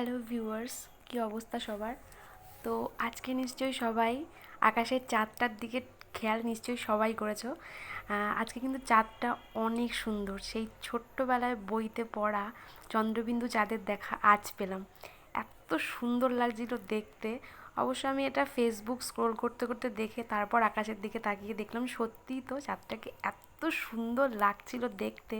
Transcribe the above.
Hello viewers, কী অবস্থা সবার? তো আজকে নিশ্চয়ই সবাই আকাশের চাঁদটার দিকে খেয়াল নিশ্চয়ই সবাই করেছ। আজকে কিন্তু চাঁদটা অনেক সুন্দর। সেই ছোট্টবেলায় বইতে পড়া চন্দ্রবিন্দু চাঁদের দেখা আজ পেলাম। এত সুন্দর লাগছিল দেখতে। অবশ্য আমি এটা ফেসবুক স্ক্রোল করতে করতে দেখে তারপর আকাশের দিকে তাকিয়ে দেখলাম, সত্যিই তো চাঁদটাকে এত সুন্দর লাগছিল দেখতে।